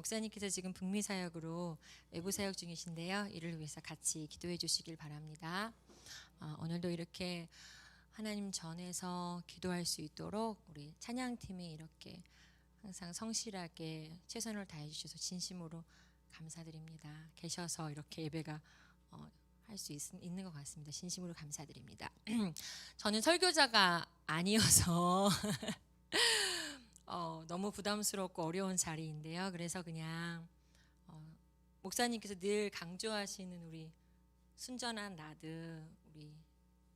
목사님께서 지금 북미 사역으로 외부 사역 중이신데요. 이를 위해서 같이 기도해 주시길 바랍니다. 어, 오늘도 이렇게 하나님 전에서 기도할 수 있도록 우리 찬양팀이 이렇게 항상 성실하게 최선을 다해 주셔서 진심으로 감사드립니다. 계셔서 이렇게 예배가 어, 할수 있는 것 같습니다. 진심으로 감사드립니다. 저는 설교자가 아니어서 어, 너무 부담스럽고 어려운 자리인데요. 그래서 그냥 어, 목사님께서 늘 강조하시는 우리 순전한 나드 우리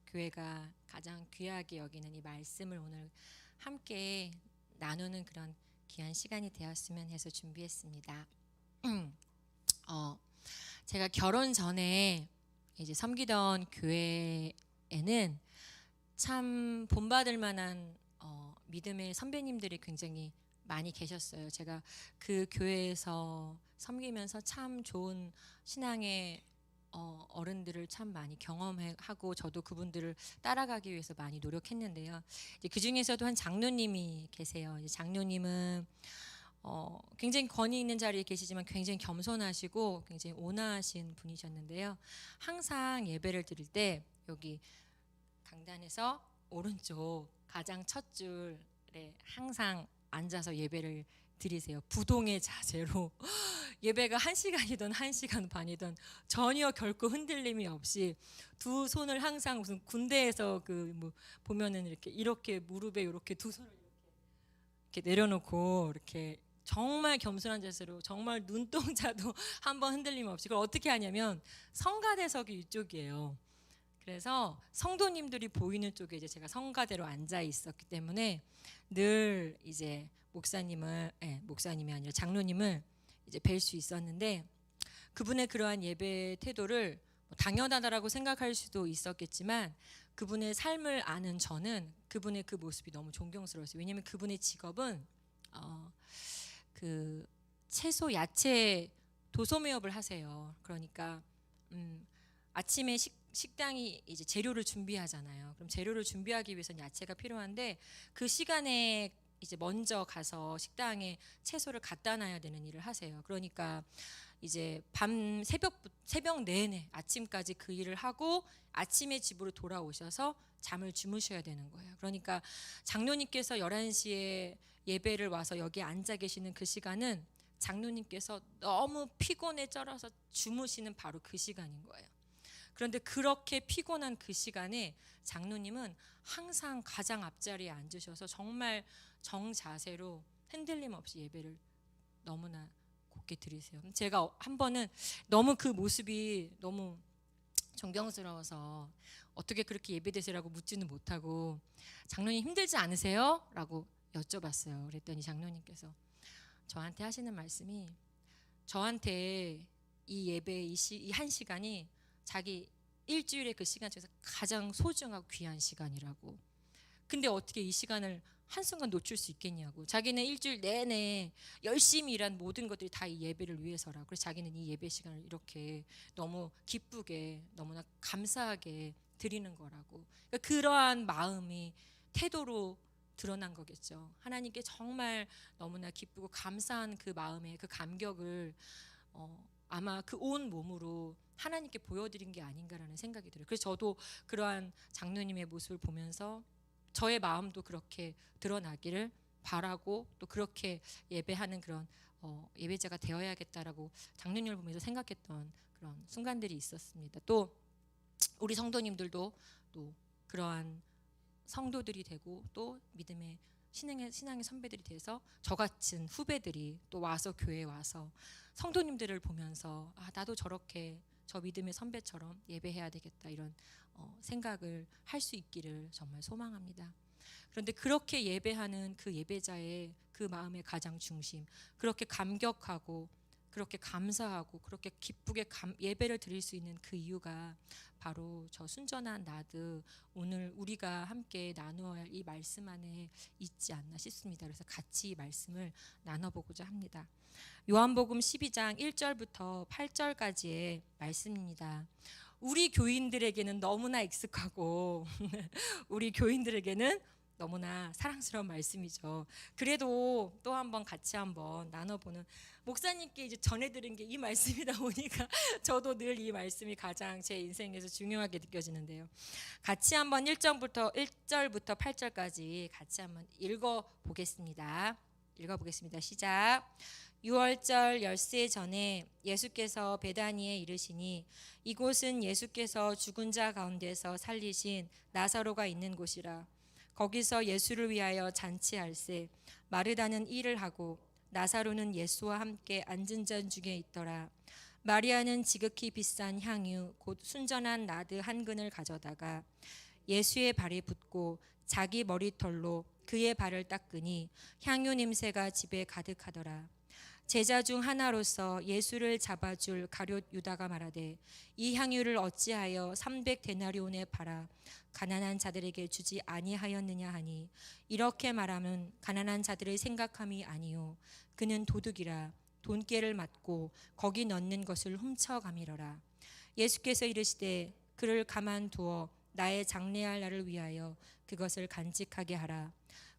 교회가 가장 귀하게 여기는 이 말씀을 오늘 함께 나누는 그런 귀한 시간이 되었으면 해서 준비했습니다. 어, 제가 결혼 전에 이제 섬기던 교회에는 참 본받을 만한 어, 믿음의 선배님들이 굉장히 많이 계셨어요. 제가 그 교회에서 섬기면서 참 좋은 신앙의 어, 어른들을 참 많이 경험하고 저도 그분들을 따라가기 위해서 많이 노력했는데요. 그 중에서도 한 장로님이 계세요. 장로님은 어, 굉장히 권위 있는 자리에 계시지만 굉장히 겸손하시고 굉장히 온화하신 분이셨는데요. 항상 예배를 드릴 때 여기 강단에서 오른쪽 가장 첫 줄에 항상 앉아서 예배를 드리세요. 부동의 자세로 예배가 한 시간이든 한 시간 반이든 전혀 결코 흔들림이 없이 두 손을 항상 무슨 군대에서 그 뭐 보면은 이렇게 이렇게 무릎에 이렇게 두 손을 이렇게, 내려놓고 이렇게 정말 겸손한 자세로 정말 눈동자도 한 번 흔들림 없이 그걸 어떻게 하냐면 성가대석이 이쪽이에요. 그래서 성도님들이 보이는 쪽에 이제 제가 성가대로 앉아 있었기 때문에 늘 이제 목사님을 예, 목사님이 아니라 장로님을 이제 뵐 수 있었는데 그분의 그러한 예배 태도를 뭐 당연하다라고 생각할 수도 있었겠지만 그분의 삶을 아는 저는 그분의 그 모습이 너무 존경스러웠어요. 왜냐하면 그분의 직업은 어, 그 채소 야채 도소매업을 하세요. 그러니까 음, 아침에 식, 식당이 이제 재료를 준비하잖아요. 그럼 재료를 준비하기 위해서는 야채가 필요한데 그 시간에 이제 먼저 가서 식당에 채소를 갖다 놔야 되는 일을 하세요. 그러니까 이제 밤 새벽 새벽 내내 아침까지 그 일을 하고 아침에 집으로 돌아오셔서 잠을 주무셔야 되는 거예요. 그러니까 장로님께서 11시에 예배를 와서 여기 앉아 계시는 그 시간은 장로님께서 너무 피곤에 쩔어서 주무시는 바로 그 시간인 거예요. 그런데 그렇게 피곤한 그 시간에 장로님은 항상 가장 앞자리에 앉으셔서 정말 정자세로 흔들림 없이 예배를 너무나 곱게 드리세요. 제가 한 번은 너무 그 모습이 너무 존경스러워서 어떻게 그렇게 예배되세요라고 묻지는 못하고 장로님 힘들지 않으세요? 라고 여쭤봤어요. 그랬더니 장로님께서 저한테 하시는 말씀이 저한테 이 예배 이 한 시간이 자기 일주일의 그 시간 중에서 가장 소중하고 귀한 시간이라고. 근데 어떻게 이 시간을 한순간 놓칠 수 있겠냐고. 자기는 일주일 내내 열심히 일한 모든 것들이 다 이 예배를 위해서라. 그래서 자기는 이 예배 시간을 이렇게 너무 기쁘게 너무나 감사하게 드리는 거라고. 그러니까 그러한 마음이 태도로 드러난 거겠죠. 하나님께 정말 너무나 기쁘고 감사한 그 마음의 그 감격을 어, 아마 그 온 몸으로 하나님께 보여드린 게 아닌가라는 생각이 들어요. 그래서 저도 그러한 장로님의 모습을 보면서 저의 마음도 그렇게 드러나기를 바라고 또 그렇게 예배하는 그런 어, 예배자가 되어야겠다라고 장로님을 보면서 생각했던 그런 순간들이 있었습니다. 또 우리 성도님들도 또 그러한 성도들이 되고 또 믿음의 신앙의 신앙의 선배들이 돼서 저 같은 후배들이 또 와서 교회에 와서 성도님들을 보면서 아 나도 저렇게 저 믿음의 선배처럼 예배해야 되겠다 이런 어, 생각을 할 수 있기를 정말 소망합니다. 그런데 그렇게 예배하는 그 예배자의 그 마음의 가장 중심, 그렇게 감격하고 그렇게 감사하고 그렇게 기쁘게 감, 예배를 드릴 수 있는 그 이유가 바로 저 순전한 나드 오늘 우리가 함께 나누어야 할 이 말씀 안에 있지 않나 싶습니다. 그래서 같이 이 말씀을 나눠보고자 합니다. 요한복음 12장 1절부터 8절까지의 말씀입니다. 우리 교인들에게는 너무나 익숙하고 우리 교인들에게는 너무나 사랑스러운 말씀이죠. 그래도 또 한번 같이 한번 나눠보는 목사님께 이제 전해드린 게 이 말씀이다 보니까 저도 늘 이 말씀이 가장 제 인생에서 중요하게 느껴지는데요. 같이 한번 1절부터 1절부터 8절까지 같이 한번 읽어 보겠습니다. 읽어 보겠습니다. 시작. 6월절 열세 전에 예수께서 베다니에 이르시니 이곳은 예수께서 죽은 자 가운데서 살리신 나사로가 있는 곳이라 거기서 예수를 위하여 잔치할세 마르다는 일을 하고 나사로는 예수와 함께 앉은 자 중에 있더라. 마리아는 지극히 비싼 향유 곧 순전한 나드 한 근을 가져다가 예수의 발에 붓고 자기 머리털로 그의 발을 닦으니 향유 냄새가 집에 가득하더라 제자 중 하나로서 예수를 잡아줄 가룟 유다가 말하되 이 향유를 어찌하여 300 데나리온에 팔아 가난한 자들에게 주지 아니하였느냐 하니 이렇게 말하면 가난한 자들의 생각함이 아니요 그는 도둑이라 돈깨를 맞고 거기 넣는 것을 훔쳐가미러라. 예수께서 이르시되 그를 가만두어 나의 장래할 날을 위하여 그것을 간직하게 하라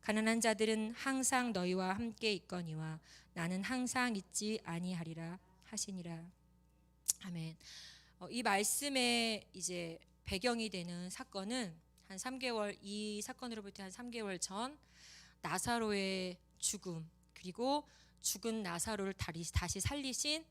가난한 자들은 항상 너희와 함께 있거니와 나는 항상 있지 아니하리라 하시니라. 아멘. 어, 이 말씀의 이제 배경이 되는 사건은 한 3개월 이 사건으로부터 한 3개월 전 나사로의 죽음 그리고 죽은 나사로를 다시, 살리신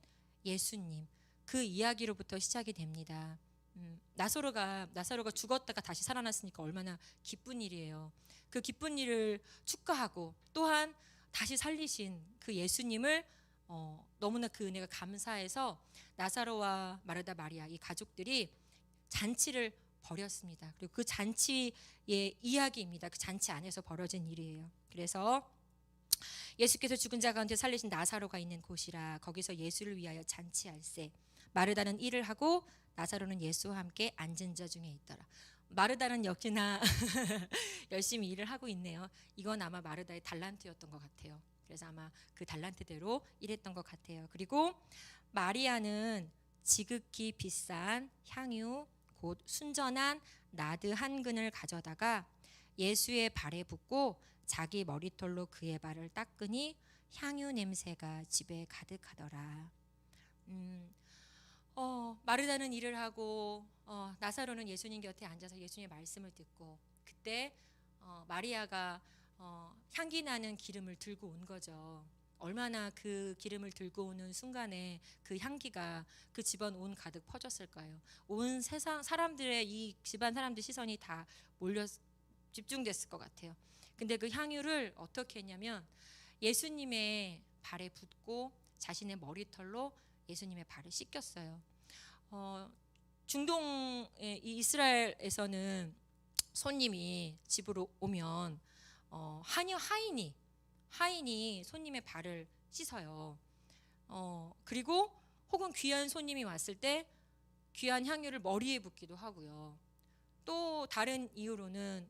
예수님 그 이야기로부터 시작이 됩니다. 음, 나사로가 나사로가 죽었다가 다시 살아났으니까 얼마나 기쁜 일이에요. 그 기쁜 일을 축하하고 또한 다시 살리신 그 예수님을 어, 너무나 그 은혜가 감사해서 나사로와 마르다 마리아 이 가족들이 잔치를 벌였습니다. 그리고 그 잔치의 이야기입니다. 그 잔치 안에서 벌어진 일이에요. 그래서 예수께서 죽은 자 가운데 살리신 나사로가 있는 곳이라 거기서 예수를 위하여 잔치할세 마르다는 일을 하고 나사로는 예수와 함께 앉은 자 중에 있더라. 마르다는 역시나 열심히 일을 하고 있네요. 이건 아마 마르다의 달란트였던 것 같아요. 그래서 아마 그 달란트대로 일했던 것 같아요. 그리고 마리아는 지극히 비싼 향유 곧 순전한 나드 한 근을 가져다가 예수의 발에 붓고 자기 머리털로 그의 발을 닦으니 향유 냄새가 집에 가득하더라. 음, 어, 마르다는 일을 하고 어, 나사로는 예수님 곁에 앉아서 예수님의 말씀을 듣고 그때 어, 마리아가 어, 향기 나는 기름을 들고 온 거죠. 얼마나 그 기름을 들고 오는 순간에 그 향기가 그 집안 온 가득 퍼졌을까요? 온 세상 사람들의 이 집안 사람들 시선이 다 몰려 집중됐을 것 같아요. 근데 그 향유를 어떻게 했냐면 예수님의 발에 붓고 자신의 머리털로 예수님의 발을 씻겼어요. 어, 중동 이 이스라엘에서는 손님이 집으로 오면 어, 한여 하인이 하인이 손님의 발을 씻어요. 어, 그리고 혹은 귀한 손님이 왔을 때 귀한 향유를 머리에 붓기도 하고요. 또 다른 이유로는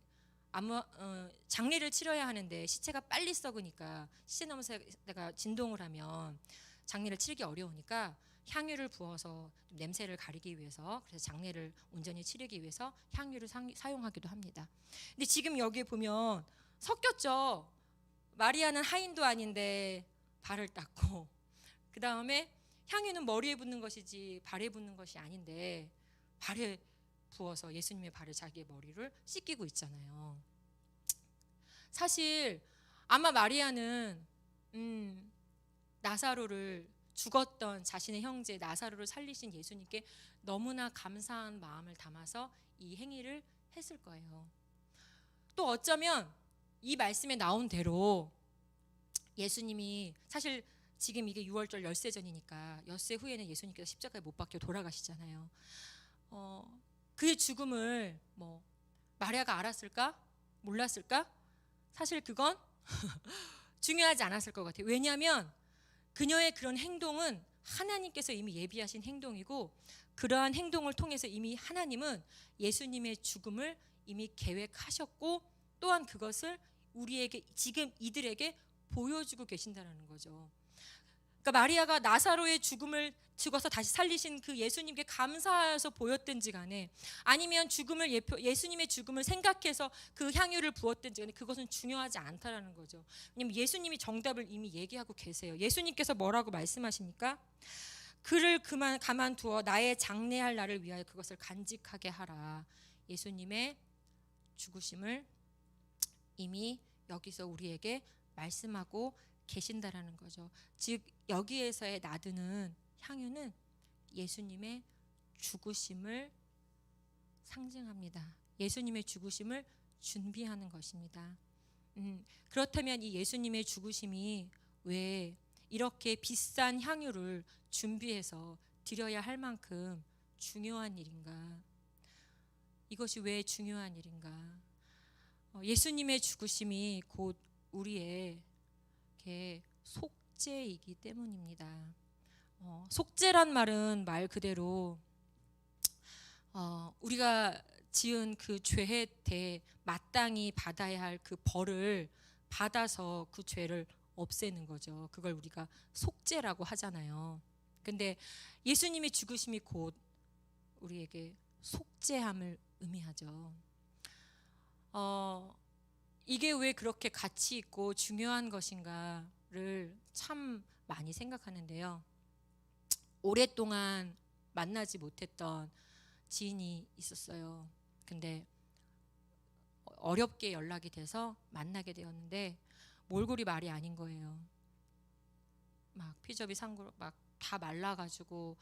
아마 어, 장례를 치러야 하는데 시체가 빨리 썩으니까 시체 냄새가 진동을 하면 장례를 치르기 어려우니까 향유를 부어서 좀 냄새를 가리기 위해서 그래서 장례를 온전히 치르기 위해서 향유를 상, 사용하기도 합니다. 근데 지금 여기에 보면 섞였죠. 마리아는 하인도 아닌데 발을 닦고 그 다음에 향유는 머리에 붓는 것이지 발에 붓는 것이 아닌데 발에 부어서 예수님의 발을 자기의 머리를 씻기고 있잖아요. 사실 아마 마리아는 음, 나사로를 죽었던 자신의 형제 나사로를 살리신 예수님께 너무나 감사한 마음을 담아서 이 행위를 했을 거예요. 또 어쩌면 이 말씀에 나온 대로 예수님이 사실 지금 이게 6월절 열세 전이니까 엿새 후에는 예수님께서 십자가에 못 박혀 돌아가시잖아요. 어, 그의 죽음을 뭐 마리아가 알았을까? 몰랐을까? 사실 그건 중요하지 않았을 것 같아요. 왜냐하면 그녀의 그런 행동은 하나님께서 이미 예비하신 행동이고 그러한 행동을 통해서 이미 하나님은 예수님의 죽음을 이미 계획하셨고 또한 그것을 우리에게 지금 이들에게 보여주고 계신다는 거죠. 그러니까 마리아가 나사로의 죽음을 죽어서 다시 살리신 그 예수님께 감사해서 보였든지 간에 아니면 죽음을 예표, 예수님의 죽음을 생각해서 그 향유를 부었든지 간에 그것은 중요하지 않다라는 거죠. 왜냐면 예수님이 정답을 이미 얘기하고 계세요. 예수님께서 뭐라고 말씀하십니까? 그를 그만 가만두어 나의 장래할 날을 위하여 그것을 간직하게 하라. 예수님의 죽으심을 이미 여기서 우리에게 말씀하고 계신다라는 거죠. 즉 여기에서의 나드는 향유는 예수님의 죽으심을 상징합니다. 예수님의 죽으심을 준비하는 것입니다. 음, 그렇다면 이 예수님의 죽으심이 왜 이렇게 비싼 향유를 준비해서 드려야 할 만큼 중요한 일인가? 이것이 왜 중요한 일인가? 어, 예수님의 죽으심이 곧 우리의 이렇게 속죄이기 때문입니다. 어, 속죄란 말은 말 그대로 어, 우리가 지은 그 죄에 대해 마땅히 받아야 할 그 벌을 받아서 그 죄를 없애는 거죠. 그걸 우리가 속죄라고 하잖아요. 근데 예수님의 죽으심이 곧 우리에게 속죄함을 의미하죠. 어, 이게 왜 그렇게 가치 있고 중요한 것인가를 참 많이 생각하는데요. 오랫동안 만나지 못했던 지인이 있었어요. 근데 어렵게 연락이 돼서 만나게 되었는데 몰골이 말이 아닌 거예요. 막 피접이 상구로 막다 말라가지고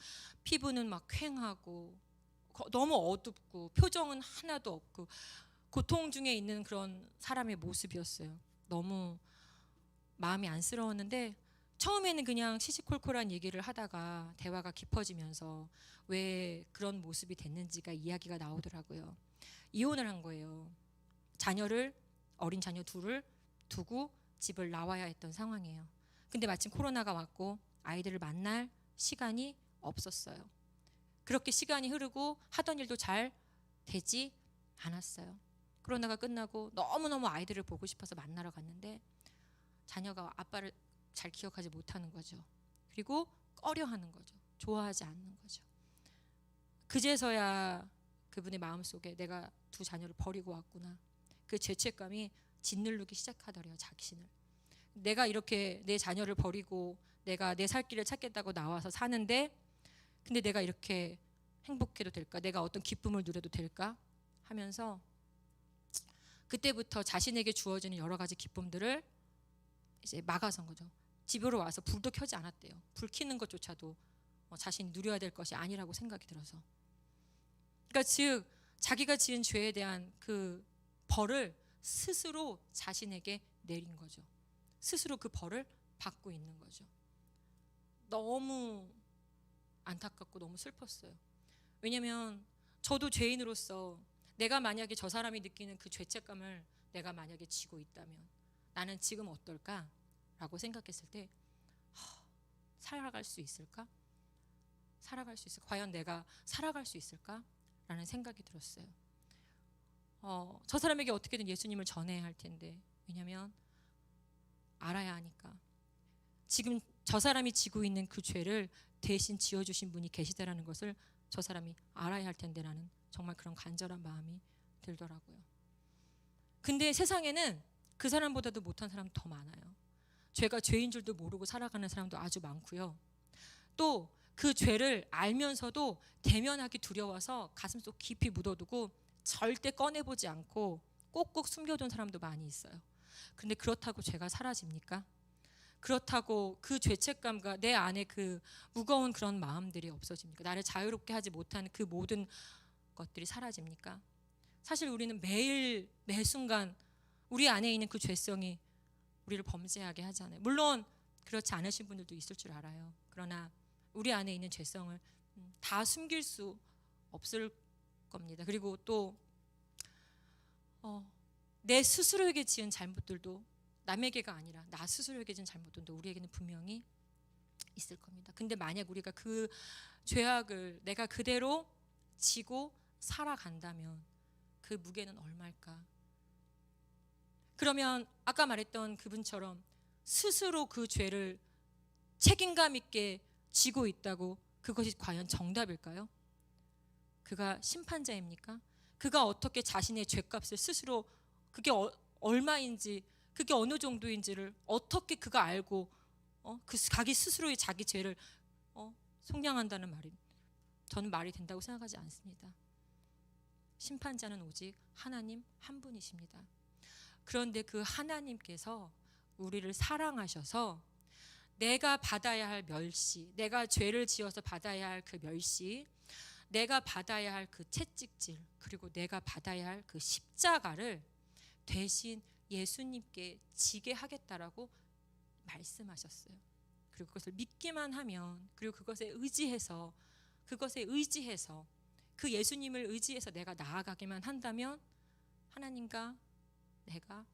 피부는 막 퀭하고 거- 너무 어둡고 표정은 하나도 없고 고통 중에 있는 그런 사람의 모습이었어요. 너무 마음이 안쓰러웠는데 처음에는 그냥 시시콜콜한 얘기를 하다가 대화가 깊어지면서 왜 그런 모습이 됐는지가 이야기가 나오더라고요. 이혼을 한 거예요. 자녀를 어린 자녀 둘을 두고 집을 나와야 했던 상황이에요. 근데 마침 코로나가 왔고 아이들을 만날 시간이 없었어요. 그렇게 시간이 흐르고 하던 일도 잘 되지 않았어요. 코로나가 끝나고 너무너무 아이들을 보고 싶어서 만나러 갔는데 자녀가 아빠를 잘 기억하지 못하는 거죠. 그리고 꺼려하는 거죠. 좋아하지 않는 거죠. 그제서야 그분의 마음 속에 내가 두 자녀를 버리고 왔구나. 그 죄책감이 짓누르기 시작하더래요, 자신을. 내가 이렇게 내 자녀를 버리고 내가 내 살 길을 찾겠다고 나와서 사는데 근데 내가 이렇게 행복해도 될까? 내가 어떤 기쁨을 누려도 될까? 하면서 그때부터 자신에게 주어지는 여러 가지 기쁨들을 이제 막아선 거죠. 집으로 와서 불도 켜지 않았대요. 불 켜는 것조차도 어, 자신이 누려야 될 것이 아니라고 생각이 들어서. 그러니까 즉 자기가 지은 죄에 대한 그 벌을 스스로 자신에게 내린 거죠. 스스로 그 벌을 받고 있는 거죠. 너무 안타깝고 너무 슬펐어요. 왜냐면 저도 죄인으로서 내가 만약에 저 사람이 느끼는 그 죄책감을 내가 만약에 지고 있다면 나는 지금 어떨까? 라고 생각했을 때 하, 살아갈 수 있을까? 살아갈 수 있을까? 과연 내가 살아갈 수 있을까? 라는 생각이 들었어요. 어, 저 사람에게 어떻게든 예수님을 전해야 할 텐데 왜냐면 알아야 하니까 지금 저 사람이 지고 있는 그 죄를 대신 지어주신 분이 계시다라는 것을 저 사람이 알아야 할 텐데라는 정말 그런 간절한 마음이 들더라고요. 근데 세상에는 그 사람보다도 못한 사람 더 많아요. 죄가 죄인 줄도 모르고 살아가는 사람도 아주 많고요. 또 그 죄를 알면서도 대면하기 두려워서 가슴 속 깊이 묻어두고 절대 꺼내보지 않고 꼭꼭 숨겨둔 사람도 많이 있어요. 근데 그렇다고 죄가 사라집니까? 그렇다고 그 죄책감과 내 안에 그 무거운 그런 마음들이 없어집니까? 나를 자유롭게 하지 못하는 그 모든 것들이 사라집니까? 사실 우리는 매일 매 순간 우리 안에 있는 그 죄성이 우리를 범죄하게 하잖아요. 물론 그렇지 않으신 분들도 있을 줄 알아요. 그러나 우리 안에 있는 죄성을 음, 다 숨길 수 없을 겁니다. 그리고 또 어, 내 스스로에게 지은 잘못들도 남에게가 아니라 나 스스로에게 지은 잘못들도 우리에게는 분명히 있을 겁니다. 근데 만약 우리가 그 죄악을 내가 그대로 지고 살아간다면 그 무게는 얼마일까? 그러면 아까 말했던 그분처럼 스스로 그 죄를 책임감 있게 지고 있다고 그것이 과연 정답일까요? 그가 심판자입니까? 그가 어떻게 자신의 죄값을 스스로 그게 어, 얼마인지 그게 어느 정도인지를 어떻게 그가 알고 어? 그 스- 자기 스스로의 자기 죄를 어? 속량한다는 말이 저는 말이 된다고 생각하지 않습니다. 심판자는 오직 하나님 한 분이십니다. 그런데 그 하나님께서 우리를 사랑하셔서 내가 받아야 할 멸시, 내가 죄를 지어서 받아야 할 그 멸시, 내가 받아야 할 그 채찍질, 그리고 내가 받아야 할 그 십자가를 대신 예수님께 지게 하겠다라고 말씀하셨어요. 그리고 그것을 믿기만 하면, 그리고 그것에 의지해서, 그것에 의지해서, 그 예수님을 의지해서 내가 나아가기만 한다면 하나님과 내가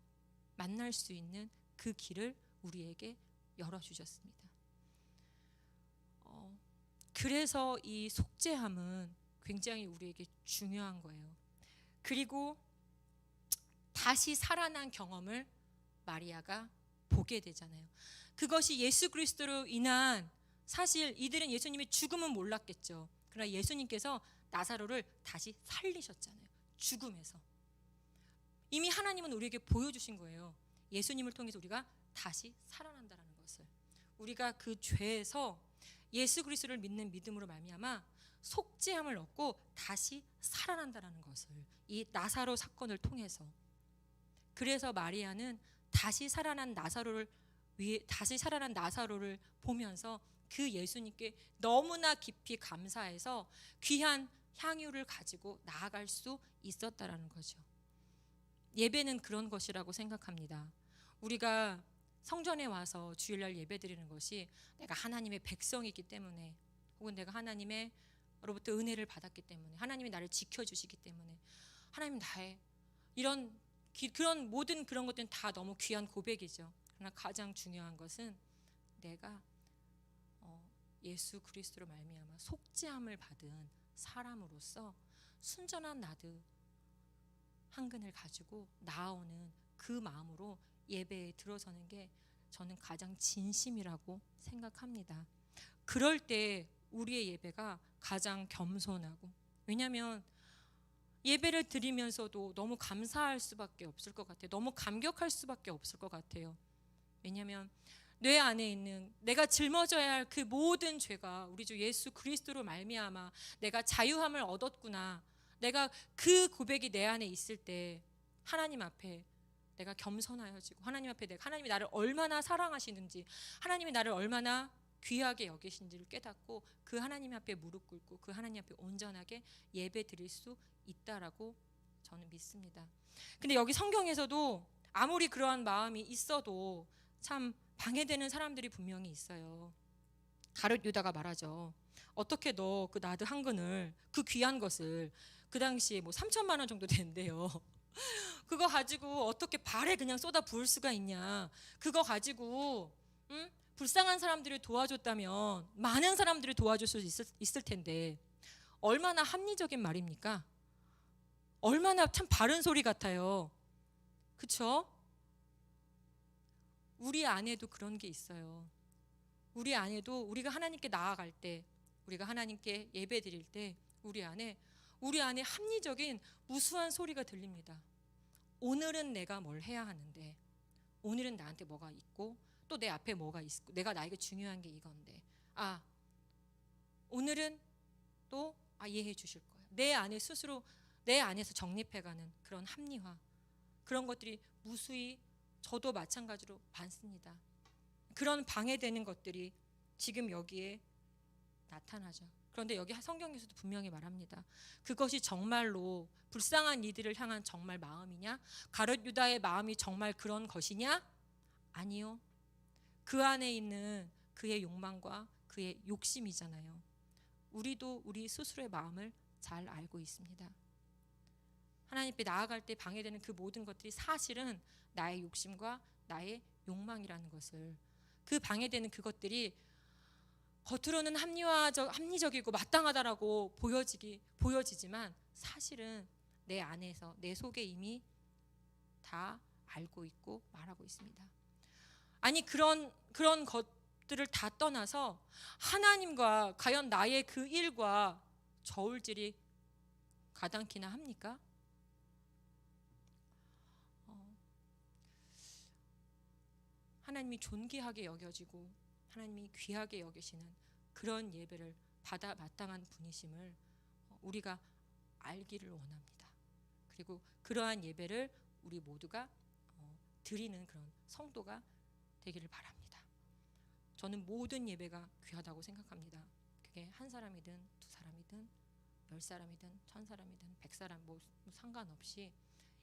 만날 수 있는 그 길을 우리에게 열어주셨습니다. 어, 그래서 이 속죄함은 굉장히 우리에게 중요한 거예요. 그리고 다시 살아난 경험을 마리아가 보게 되잖아요. 그것이 예수 그리스도로 인한 사실 이들은 예수님의 죽음은 몰랐겠죠. 그러나 예수님께서 나사로를 다시 살리셨잖아요. 죽음에서. 이미 하나님은 우리에게 보여주신 거예요. 예수님을 통해서 우리가 다시 살아난다라는 것을. 우리가 그 죄에서 예수 그리스도를 믿는 믿음으로 말미암아 속죄함을 얻고 다시 살아난다라는 것을 이 나사로 사건을 통해서 그래서 마리아는 다시 살아난 나사로를 위해 다시 살아난 나사로를 보면서 그 예수님께 너무나 깊이 감사해서 귀한 향유를 가지고 나아갈 수 있었다라는 거죠. 예배는 그런 것이라고 생각합니다. 우리가 성전에 와서 주일날 예배드리는 것이 내가 하나님의 백성이기 때문에 혹은 내가 하나님의 로부터 은혜를 받았기 때문에 하나님이 나를 지켜주시기 때문에 하나님 나의 이런 기- 그런 모든 그런 것들은 다 너무 귀한 고백이죠. 그러나 가장 중요한 것은 내가 어, 예수 그리스도로 말미암아 속죄함을 받은 사람으로서 순전한 나드 한 근을 가지고 나아오는 그 마음으로 예배에 들어서는 게 저는 가장 진심이라고 생각합니다. 그럴 때 우리의 예배가 가장 겸손하고 왜냐하면 예배를 드리면서도 너무 감사할 수밖에 없을 것 같아요. 너무 감격할 수밖에 없을 것 같아요. 왜냐하면 뇌 안에 있는 내가 짊어져야 할 그 모든 죄가 우리 주 예수 그리스도로 말미암아 내가 자유함을 얻었구나. 내가 그 고백이 내 안에 있을 때 하나님 앞에 내가 겸손하여지고 하나님 앞에 내가 하나님이 나를 얼마나 사랑하시는지 하나님이 나를 얼마나 귀하게 여기신지를 깨닫고 그 하나님 앞에 무릎 꿇고 그 하나님 앞에 온전하게 예배 드릴 수 있다라고 저는 믿습니다. 근데 여기 성경에서도 아무리 그러한 마음이 있어도 참 방해되는 사람들이 분명히 있어요. 가룟 유다가 말하죠. 어떻게 너 그 나드 한 근을 그 귀한 것을 그 당시에 뭐 3천만 원 정도 된대요. 그거 가지고 어떻게 발에 그냥 쏟아 부을 수가 있냐? 그거 가지고 응? 불쌍한 사람들을 도와줬다면 많은 사람들을 도와줄 수 있을, 있을 텐데 얼마나 합리적인 말입니까? 얼마나 참 바른 소리 같아요. 그쵸? 우리 안에도 그런 게 있어요. 우리 안에도 우리가 하나님께 나아갈 때, 우리가 하나님께 예배 드릴 때, 우리 안에 우리 안에 합리적인 무수한 소리가 들립니다. 오늘은 내가 뭘 해야 하는데, 오늘은 나한테 뭐가 있고, 또 내 앞에 뭐가 있고, 내가 나에게 중요한 게 이건데, 아, 오늘은 또 아, 이해해 주실 거야. 내 안에 스스로 내 안에서 정립해가는 그런 합리화, 그런 것들이 무수히 저도 마찬가지로 많습니다. 그런 방해되는 것들이 지금 여기에 나타나죠. 그런데 여기 성경에서도 분명히 말합니다. 그것이 정말로 불쌍한 이들을 향한 정말 마음이냐? 가롯 유다의 마음이 정말 그런 것이냐? 아니요. 그 안에 있는 그의 욕망과 그의 욕심이잖아요. 우리도 우리 스스로의 마음을 잘 알고 있습니다. 하나님 앞에 나아갈 때 방해되는 그 모든 것들이 사실은 나의 욕심과 나의 욕망이라는 것을 그 방해되는 그것들이 겉으로는 합리화적 합리적이고 마땅하다라고 보여지기 보여지지만 사실은 내 안에서 내 속에 이미 다 알고 있고 말하고 있습니다. 아니 그런 그런 것 것들을 다 떠나서 하나님과 과연 나의 그 일과 저울질이 가당키나 합니까? 하나님이 존귀하게 여겨지고 하나님이 귀하게 여기시는 그런 예배를 받아 마땅한 분이심을 어, 우리가 알기를 원합니다. 그리고 그러한 예배를 우리 모두가 어, 드리는 그런 성도가 되기를 바랍니다. 저는 모든 예배가 귀하다고 생각합니다. 그게 한 사람이든 두 사람이든 열 사람이든 천 사람이든 백 사람 뭐 상관없이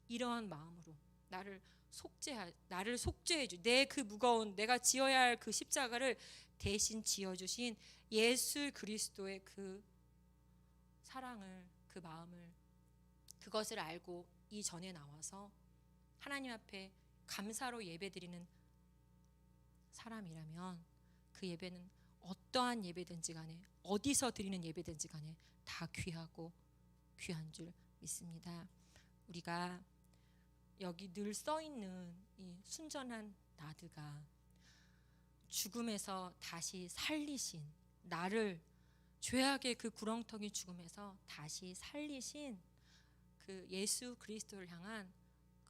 이러한 마음으로 나를 속죄하 나를 속죄해 주 내 그 무거운 내가 지어야 할 그 십자가를 대신 지어 주신 예수 그리스도의 그 사랑을 그 마음을 그것을 알고 이 전에 나와서 하나님 앞에 감사로 예배드리는 사람이라면 그 예배는 어떠한 예배든지 간에 어디서 드리는 예배든지 간에 다 귀하고 귀한 줄 믿습니다. 우리가 여기 늘 써 있는 이 순전한 나드가 죽음에서 다시 살리신 나를 죄악의 그 구렁텅이 죽음에서 다시 살리신 그 예수 그리스도를 향한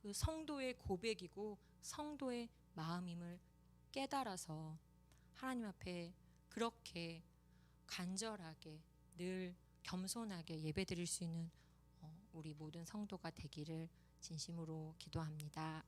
그 성도의 고백이고 성도의 마음임을 깨달아서 하나님 앞에 그렇게 간절하게 늘 겸손하게 예배드릴 수 있는 어, 우리 모든 성도가 되기를 진심으로 기도합니다.